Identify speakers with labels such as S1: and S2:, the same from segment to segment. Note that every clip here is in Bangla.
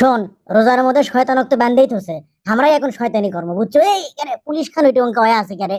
S1: শোন, রোজার মধ্যে শয়তানক তো বান্ধেই থসে আমরাই এখন শয়তানি কর্ম, বুঝছ? এই পুলিশ খান ওইটা অঙ্কা আছে আয়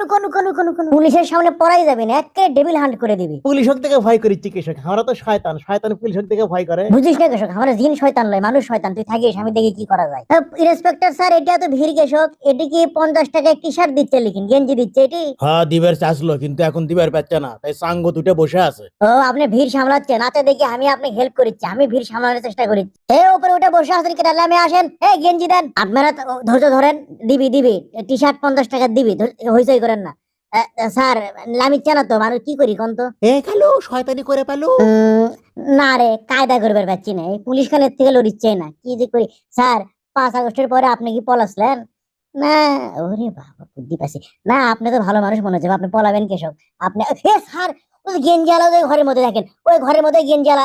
S1: নুকো নুকো নুকো নুকো নুকো। পুলিশের সামনে পড়াই যাবে না একে ডেবিল হান্ট করে দিবি।
S2: পুলিশক থেকে ভয় করি চিকিৎসক আমরা তো শয়তান শয়তান পুলিশক থেকে ভয় করে।
S1: বুঝিস না কৃষক আমরা জিন শয়তান লয় মানুষ শয়তান তুই থাকিস আমি দেখি কি করা যায়। ইন্সপেক্টর স্যার এটা তো ভিড় কৃষক এটি কি পঞ্চাশ টাকা টি শার্ট দিচ্ছে লিখিন গেঞ্জি দিচ্ছে এটি?
S2: হ্যাঁ দিবের চাষলো কিন্তু এখন দিবের পাচ্ছে না তাই সাঙ্গ দুটো বসে আছে।
S1: ও আপনি ভিড় সামলাচ্ছেন আচ্ছা দেখি আমি আপনি হেল্প করিচ্ছি আমি ভিড় সামলানোর চেষ্টা করি এ উপরে উঠে বসে আছেন কেটে আমি আসেন এ গেঞ্জি দেন। আপনারা ধৈর্য ধরেন দিবি দিবি টি শার্ট পঞ্চাশ টাকা দিবি হইচই করেন না। স্যার লামিচ্ছে না তো মানুষ কি করি কোন তো?
S2: এ খালু শয়তানি করে পেলু।
S1: না রে কায়দা করবার পাচ্ছি না। এই পুলিশ খানের থেকে লড়িচ্ছে না। কি যে করি? স্যার পাঁচ আগস্টের পরে আপনি কি পলাসলেন? না ওরে বাবা বুদ্ধি পাচ্ছি। না আপনি তো ভালো মানুষ মনে হচ্ছে আপনি পলাবেন কেসব আপনি হে স্যার ওই গেঞ্জি আলা ওই ঘরের মধ্যে দেখেন ওই ঘরের মধ্যে গেঞ্জি আলা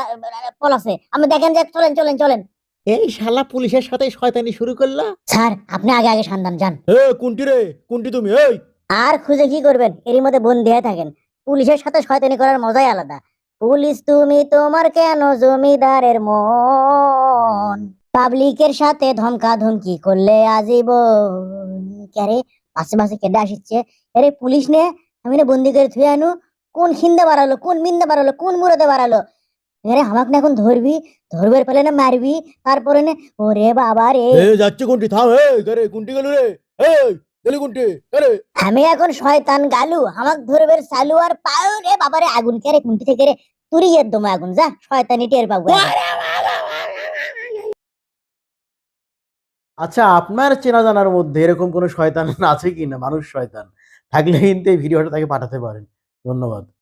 S1: পলাছে। আপনি দেখেন যে চলেন চলেন চলেন।
S2: এই শালা পুলিশের সাথে শয়তানি শুরু করলা?
S1: স্যার আপনি আগে আগে সন্ধান যান।
S2: এ কুন্টি রে কুন্টি তুমি এই!
S1: আর খুঁজে কি করবেন? এরই মধ্যে বন্দি হয়ে থাকেন। পুলিশের সাথে শয়তানি করার মজাই আলাদা। পুলিশ, তুমি তোমার কেন জমিদারের মন? পাবলিকের সাথে ধমকা ধমকি করলে আজীবন। ক্যারে পাশে পাশে কেটে আসছে আরে পুলিশ নে। আমি না বন্দি করে থুয়ে আনু। কোন খিন্দে বাড়ালো? কোন মিন্দে বাড়ালো? কোন মুরতে বাড়ালো? আরে আমাকে না এখন ধরবি? ধরবার পেলে না মারবি? তারপরে না। ওরে বাবা রে
S2: যাচ্ছে কুন্টি থাম। এই কুন্টি গেল রে। এই
S1: আমি এখন শয়তান গালু আমাক ধরবে সালু আর পাও রে বাবারে আগুন কেরে কুন্টি থেকে রে? তুরি এর আগুন যা শয়তানি টের পাবো
S2: আচ্ছা আপনার চেনা জানার মধ্যে এরকম কোনো শয়তান আছে কিনা? মানুষ শয়তান। থাকলে কিন্তু এই ভিডিওটা তাকে পাঠাতে পারেন। ধন্যবাদ।